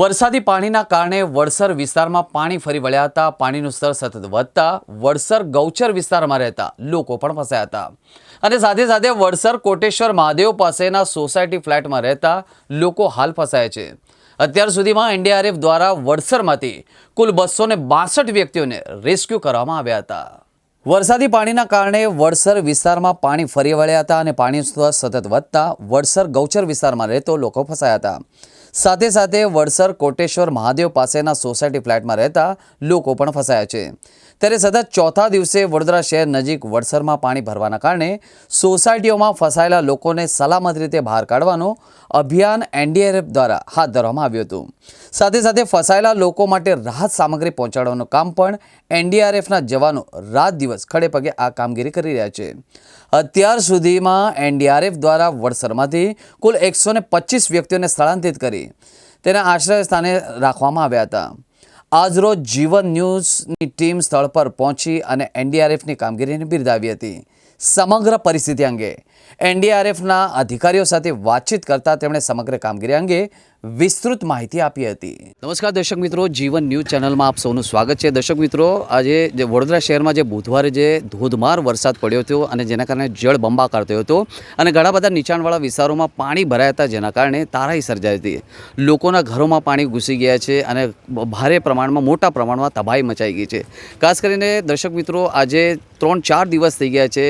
વરસાદી પાણીના કારણે વડસર વિસ્તારમાં પાણી ફરી વળ્યા હતા. પાણીનું સ્તર સતત વધતા વડસર ગૌચર વિસ્તારમાં રહેતા લોકો પણ ફસાયા હતા. અને સાથે સાથે વડસર કોટેશ્વર મહાદેવ પાસેના સોસાયટી ફ્લેટમાં રહેતા લોકો હાલ ફસાયા છે. અત્યાર સુધીમાં એનડીઆરએફ દ્વારા વડસરમાંથી કુલ બસો બાસઠ વ્યક્તિઓને રેસ્ક્યુ કરવામાં આવ્યા હતા. વરસાદી પાણીના કારણે વડસર વિસ્તારમાં પાણી ફરી વળ્યા હતા અને પાણીનું સ્તર સતત વધતા વડસર ગૌચર વિસ્તારમાં રહેતો લોકો ફસાયા હતા. સાથે સાથે વડસર કોટેશ્વર મહાદેવ પાસેના સોસાયટી ફ્લેટમાં રહેતા લોકો પણ ફસાયા છે. ત્યારે સતત ચોથા દિવસે વડોદરા શહેર નજીક વડસરમાં પાણી ભરવાના કારણે સોસાયટીઓમાં ફસાયેલા લોકોને સલામત રીતે બહાર કાઢવાનું અભિયાન એનડીઆરએફ દ્વારા હાથ ધરવામાં આવ્યું હતું. સાથે સાથે ફસાયેલા લોકો માટે રાહત સામગ્રી પહોંચાડવાનું કામ પણ એનડીઆરએફના જવાનો રાત દિવસ ખડે પગે આ કામગીરી કરી રહ્યા છે. અત્યાર સુધીમાં એનડીઆરએફ દ્વારા વડસરમાંથી કુલ એકસો વ્યક્તિઓને સ્થળાંતરિત કરી તેના આશ્રય સ્થાને રાખવામાં આવ્યા હતા. આજરોજ જીવન ન્યૂઝની ટીમ સ્થળ પર પહોંચી અને એનડીઆરએફની કામગીરીને બિરદાવી હતી. સમગ્ર પરિસ્થિતિ અંગે. એનડીઆરએફના અધિકારીઓ સાથે વાતચીત કરતા તેમણે સમગ્ર કામગીરી અંગે વિસ્તૃત માહિતી આપી હતી. નમસ્કાર દર્શક મિત્રો, જીવન ન્યૂઝ ચેનલમાં આપ સૌનું સ્વાગત છે. દર્શક મિત્રો, આજે જે વડોદરા શહેરમાં જે બુધવારે જે ધોધમાર વરસાદ પડ્યો હતો અને જેના કારણે જળ બંબાકાર થયો હતો અને ઘણા બધા નીચાણવાળા વિસ્તારોમાં પાણી ભરાયા હતા, જેના કારણે તારાઈ સર્જાઈ હતી. લોકોના ઘરોમાં પાણી ઘૂસી ગયા છે અને ભારે પ્રમાણમાં, મોટા પ્રમાણમાં તબાહી મચાઈ ગઈ છે. ખાસ કરીને દર્શક મિત્રો, આજે ત્રણ ચાર દિવસ થઈ ગયા છે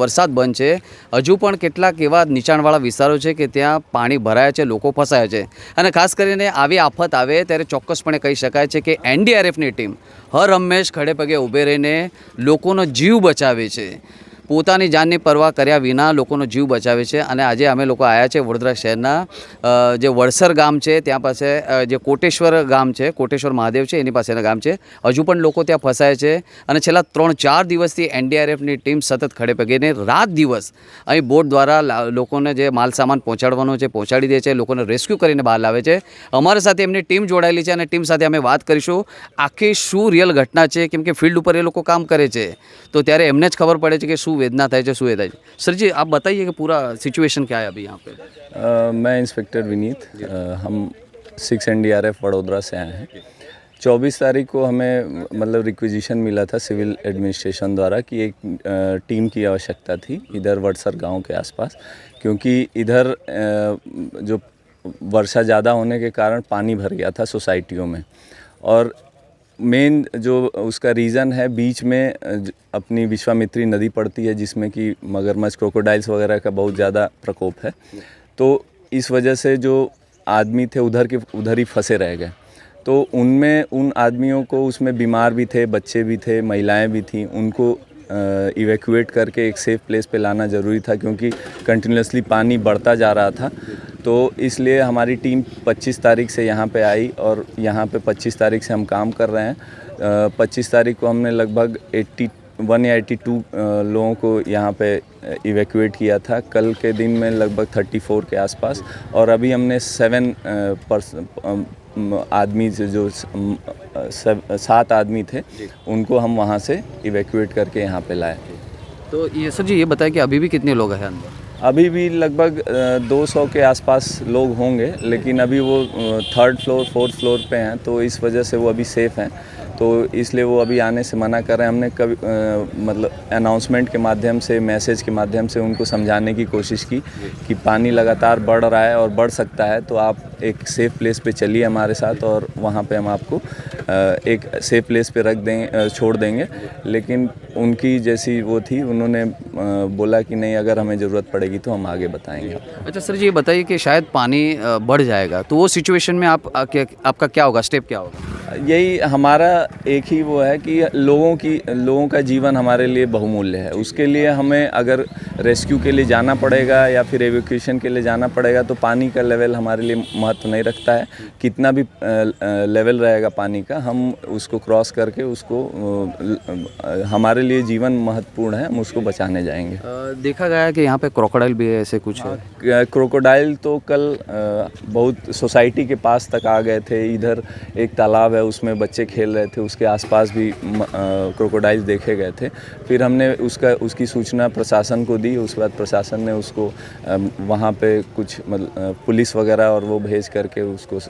વરસાદ બંધ છે. હજુ પણ કેટલાક એવા નીચાણવાળા વિસ્તારો છે કે ત્યાં પાણી ભરાયા છે, લોકો ફસાયા છે. અને ખાસ કરીને આવી આફત આવે ત્યારે ચોક્કસપણે કહી શકાય છે કે એનડીઆરએફની ટીમ હર હંમેશ ખડે પગે ઊભે રહીને લોકોનો જીવ બચાવે છે. પોતાની જાનની પરવા કર્યા વિના લોકોનો જીવ બચાવે છે અને આજે અમે લોકો આવ્યા છે વડોદરા શહેરના જે વડસર ગામ છે, ત્યાં પાસે જે કોટેશ્વર ગામ છે, કોટેશ્વર મહાદેવ છે, એની પાસેના ગામ છે. હજુ પણ લોકો ત્યાં ફસાય છે અને છેલ્લા ત્રણ ચાર દિવસથી એનડીઆરએફની ટીમ સતત ખડે પગીને રાત દિવસ અહીં બોટ દ્વારા લોકોને જે માલ સામાન પહોંચાડવાનો છે, પહોંચાડી દે છે, લોકોને રેસ્ક્યુ કરીને બહાર લાવે છે. અમારા સાથે એમની ટીમ જોડાયેલી છે અને ટીમ સાથે અમે વાત કરીશું. આખી શું રિયલ ઘટના છે, કેમ કે ફિલ્ડ ઉપર એ લોકો કામ કરે છે. તો ત્યારે એમને જ ખબર પડે છે કે શું વેદના થાય છે શું એ થાય છે સરજી આપ बताइए कि पूरा सिचुएशन क्या है अभी यहाँ पे अ, मैं इंस्पेक्टर विनीत अ, हम six N D R F Vadodara से आए हैं चौबीस तारीख को हमें मतलब रिक्विजिशन मिला था सिविल एडमिनिस्ट्रेशन द्वारा कि एक अ, टीम की आवश्यकता थी इधर वडसर गांव के आसपास क्योंकि इधर अ, जो वर्षा ज़्यादा होने के कारण पानी भर गया था सोसाइटियों में और मेन जो उसका रीज़न है, बीच में अपनी विश्वामित्री नदी पड़ती है, जिसमें कि मगरमच्छ क्रोकोडाइल्स वगैरह का बहुत ज़्यादा प्रकोप है। तो इस वजह से जो आदमी थे, उधर के, उधर ही फंसे रह गए। तो उनमें, उन आदमियों को उसमें बीमार भी थे, बच्चे भी थे, महिलाएँ भी थीं, उनको इवैक्यूएट करके एक सेफ़ प्लेस पे लाना ज़रूरी था, क्योंकि कंटिन्यूसली पानी बढ़ता जा रहा था। तो इसलिए हमारी टीम 25 तारीख से यहाँ पे आई और यहाँ पे 25 तारीख से हम काम कर रहे हैं। पच्चीस तारीख को हमने लगभग 80 वन या एट्टी टू लोगों को यहाँ पे इवैक्यूएट किया था। कल के दिन में लगभग 34 के आसपास और अभी हमने सेवन पर्स आदमी से जो सात आदमी थे उनको हम वहाँ से इवैक्यूएट करके यहाँ पे लाए। तो ये सर जी ये बताएँ कि अभी भी कितने लोग हैं अंदर? अभी भी लगभग दो सौ के आसपास लोग होंगे, लेकिन अभी वो थर्ड फ्लोर फोर्थ फ्लोर पे हैं तो इस वजह से वो अभी सेफ़ हैं। तो इसलिए वो अभी आने से मना कर रहे हैं। हमने कभी अ, मतलब अनाउंसमेंट के माध्यम से मैसेज के माध्यम से उनको समझाने की कोशिश की कि पानी लगातार बढ़ रहा है और बढ़ सकता है। तो आप एक सेफ़ प्लेस पे चलिए हमारे साथ और वहाँ पे हम आपको एक सेफ़ प्लेस पे रख दें छोड़ देंगे। लेकिन उनकी जैसी वो थी उन्होंने बोला कि नहीं अगर हमें ज़रूरत पड़ेगी तो हम आगे बताएँगे। अच्छा सर जी ये बताइए कि शायद पानी बढ़ जाएगा। तो वो सिचुएशन में आप आपका क्या होगा? स्टेप क्या होगा? यही हमारा एक ही वो है कि लोगों की, लोगों का जीवन हमारे लिए बहुमूल्य है। उसके लिए हमें अगर रेस्क्यू के लिए जाना पड़ेगा या फिर एवोक्यूशन के लिए जाना पड़ेगा तो पानी का लेवल हमारे लिए महत्व नहीं रखता है। कितना भी लेवल रहेगा पानी का हम उसको क्रॉस करके उसको हमारे लिए जीवन महत्वपूर्ण है हम उसको बचाने जाएँगे। देखा गया है कि यहाँ पे क्रोकोडाइल भी है ऐसे कुछ है। क्रोकोडाइल तो कल बहुत सोसाइटी के पास तक आ गए थे। इधर एक तालाब है उसमें बच्चे खेल रहे थे उसके आसपास भी क्रोकोडाइल देखे गए थे। फिर हमने उसका उसकी सूचना प्रशासन को दी दी, उसके बाद प्रशासन ने उसको वहाँ पे कुछ मतलब पुलिस वगैरह और वो भेज करके उसको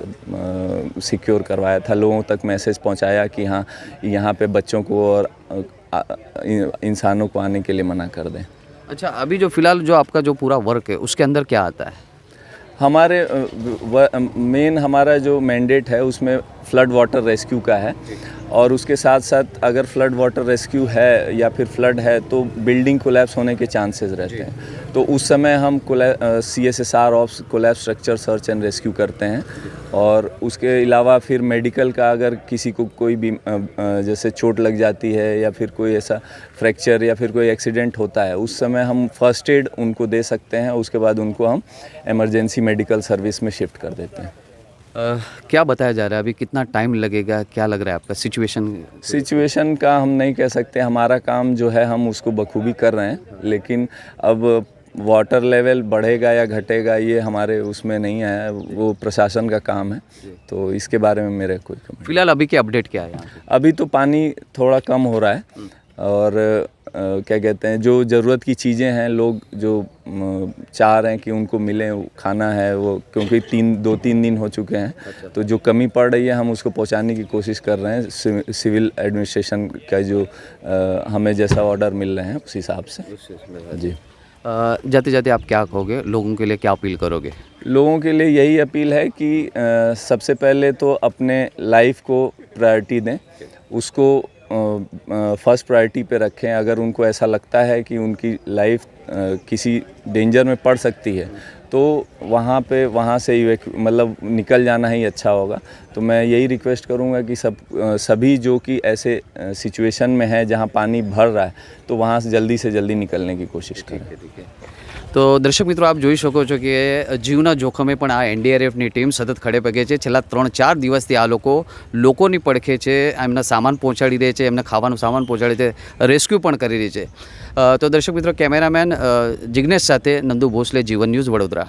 सिक्योर करवाया था। लोगों तक मैसेज पहुँचाया कि हाँ यहाँ पे बच्चों को और इंसानों को आने के लिए मना कर दें। अच्छा अभी जो फ़िलहाल जो आपका जो पूरा वर्क है, उसके अंदर क्या आता है? हमारे मेन हमारा जो मैंडेट है उसमें फ्लड वाटर रेस्क्यू का है। और उसके साथ साथ अगर फ्लड वाटर रेस्क्यू है या फिर फ्लड है तो बिल्डिंग कोलैप्स होने के चांसेस रहते हैं। तो उस समय हम C S S R of collapse structure search and rescue करते हैं। और उसके अलावा फिर मेडिकल का अगर किसी को कोई भी जैसे चोट लग जाती है या फिर कोई ऐसा फ्रैक्चर या फिर कोई एक्सीडेंट होता है उस समय हम फ़र्स्ट एड उनको दे सकते हैं उसके बाद उनको हम इमरजेंसी मेडिकल सर्विस में शिफ्ट कर देते हैं। अ, क्या बताया जा रहा है? अभी कितना टाइम लगेगा? क्या लग रहा है आपका सिचुएशन सिचुएशन का हम नहीं कह सकते हमारा काम जो है हम उसको बखूबी कर रहे हैं लेकिन अब वाटर लेवल बढ़ेगा या घटेगा ये हमारे उसमें नहीं है वो प्रशासन का काम है। तो इसके बारे में मेरे कोई कमेंट फ़िलहाल अभी के अपडेट क्या है अभी तो पानी थोड़ा कम हो रहा है और अ, क्या कहते हैं जो ज़रूरत की चीज़ें हैं लोग जो चाह रहे हैं कि उनको मिले खाना है वो क्योंकि तीन दो तीन दिन हो चुके हैं। अच्छा। तो जो कमी पड़ रही है हम उसको पहुँचाने की कोशिश कर रहे हैं। सिव- सिविल एडमिनिस्ट्रेशन का जो अ, हमें जैसा ऑर्डर मिल रहे हैं उस हिसाब से। जी। जाते जाते आप क्या कहोगे? लोगों के लिए क्या अपील करोगे? लोगों के लिए यही अपील है कि सबसे पहले तो अपने लाइफ को प्रायोरिटी दें। उसको फ़र्स्ट प्रायोरिटी पे रखें। अगर उनको ऐसा लगता है कि उनकी लाइफ किसी डेंजर में पड़ सकती है तो वहाँ पे वहाँ से ही मतलब निकल जाना ही अच्छा होगा। तो मैं यही रिक्वेस्ट करूँगा कि सब सभी जो कि ऐसे सिचुएशन में है जहाँ पानी भर रहा है तो वहाँ से जल्दी से जल्दी निकलने की कोशिश करें। તો દર્શક મિત્રો, આપ જોઈ શકો છો કે જીવના જોખમે પણ આ એનડીઆરએફની ટીમ સતત ખડે પગે છે. છેલ્લા ત્રણ ચાર દિવસથી આ લોકો લોકોની પડખે છે, એમના સામાન પહોંચાડી રહે છે, એમને ખાવાનું સામાન પહોંચાડી દે રેસ્ક્યુ પણ કરી રહી છે. તો દર્શક મિત્રો, કેમેરામેન જિજ્ઞેશ સાથે નંદુ ભોસલે, જીવન ન્યૂઝ વડોદરા.